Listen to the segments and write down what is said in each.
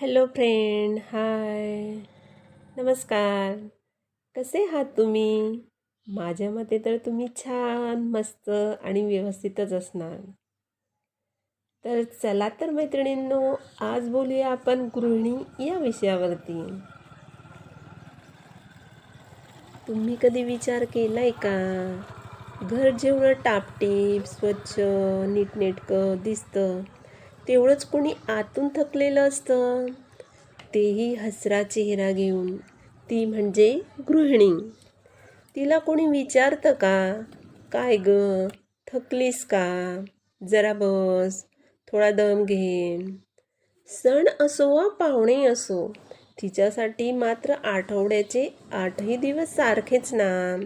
Hello friend हाय. नमस्कार. कसे आहात तुम्ही? माझ्या मते तर तुम्ही छान मस्त आणि व्यवस्थितच असणार. तर चला तर मैत्रिणींनो आज बोलूया आपण गृहिणी या विषयावरती. तुम्ही कधी विचार केलाय का? घर जेवढं टापटीप स्वच्छ नीटनेटकं दिसतं तेवढंच कोणी आतून थकलेलं असतं. तेही हसरा चेहरा घेऊन. ती म्हणजे गृहिणी. तिला कोणी विचारतं का? काय ग? थकलीस का? जरा बस. थोडा दम घे. सण असो वा पाहुणे असो तिच्यासाठी मात्र आठवड्याचे आठही दिवस सारखेच ना.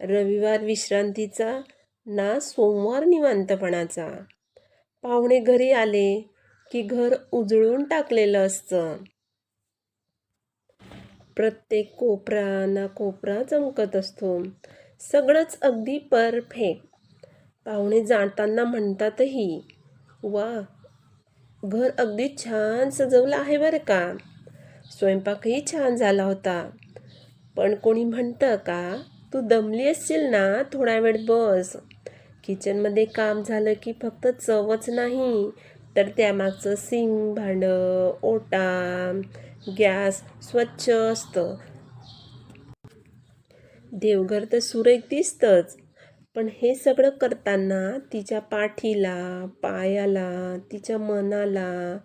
रविवार विश्रांतीचा ना सोमवार निवांतपणाचा. पाहुणे घरी आले की घर उजळून टाकलेलं असतं. प्रत्येक कोपरा ना कोपरा चमकत असतो. सगळंच अगदी परफेक्ट. पाहुणे जाणताना म्हणतातही वा घर अगदी छान सजवलं आहे बरं का? स्वयंपाकही छान झाला होता. पण कोणी म्हणतं का तू दमली असशील ना थोडा वेळ बस. किचनमध्ये काम झालं की फक्त चवच नाही तर त्यामागचं सिंग भांडं ओटा गॅस स्वच्छ असतं. देवघर तर सुरेख दिसतंच पण हे सगळं करताना तिच्या पाठीला पायाला तिच्या मनाला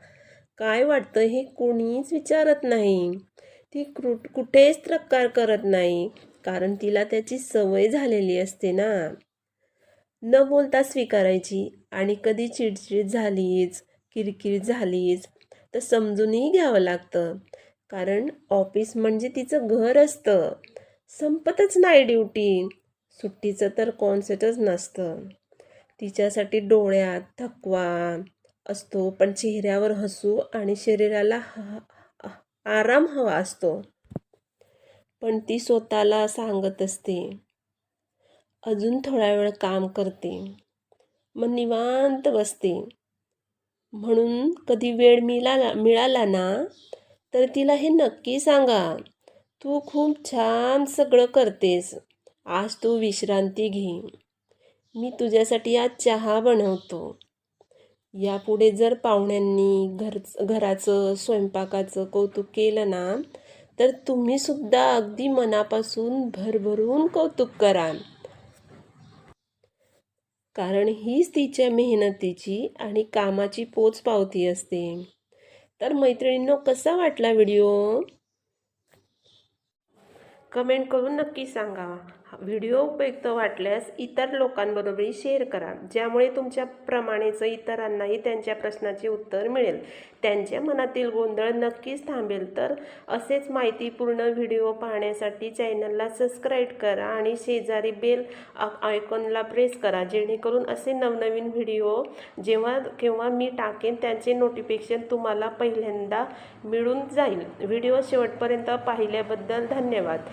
काय वाटतं हे कोणीच विचारत नाही. ती कुठेच तक्रार करत नाही कारण तिला त्याची सवय झालेली असते ना. न बोलता स्वीकारायची आणि कधी चिडचिड झालीच किरकिर झालीच तर समजूनही घ्यावं लागतं. कारण ऑफिस म्हणजे तिचं घर असतं. संपतच नाही ड्युटी. सुट्टीचं तर कॉन्सेप्टच नसतं. तिच्यासाठी डोळ्यात थकवा असतो पण चेहऱ्यावर हसू आणि शरीराला आराम हवा असतो. पण ती स्वतःला सांगत असते. अजून थोडा वेळ काम करते. मग निवांत बसते. म्हणून कधी वेळ मिळाला मिळाला ना तर तिला हे नक्की सांगा. तू खूप छान सगळं करतेस. आज तू विश्रांती घे. मी तुझ्यासाठी आज चहा बनवतो. यापुढे जर पाहुण्यांनी घर घराचं स्वयंपाकाचं कौतुक केलं ना तर तुम्हीसुद्धा अगदी मनापासून भरभरून कौतुक करा. कारण हीच तिच्या मेहनतीची आणि कामाची पोचपावती असते. तर मैत्रिणींनो कसा वाटला व्हिडिओ? कमेंट करून नक्की सांगा. व्हिडिओ उपयुक्त वाटल्यास इतर लोकांबरोबरही शेअर करा. ज्यामुळे तुमच्याप्रमाणेच इतरांनाही त्यांच्या प्रश्नाचे उत्तर मिळेल. त्यांच्या मनातील गोंधळ नक्कीच थांबेल. तर असेच माहितीपूर्ण व्हिडिओ पाहण्यासाठी चॅनलला सबस्क्राईब करा आणि शेजारी बेल आयकॉनला प्रेस करा. जेणेकरून असे नवनवीन व्हिडिओ जेव्हा केव्हा मी टाकेन त्यांचे नोटिफिकेशन तुम्हाला पहिल्यांदा मिळून जाईल. व्हिडिओ शेवटपर्यंत पाहिल्याबद्दल धन्यवाद.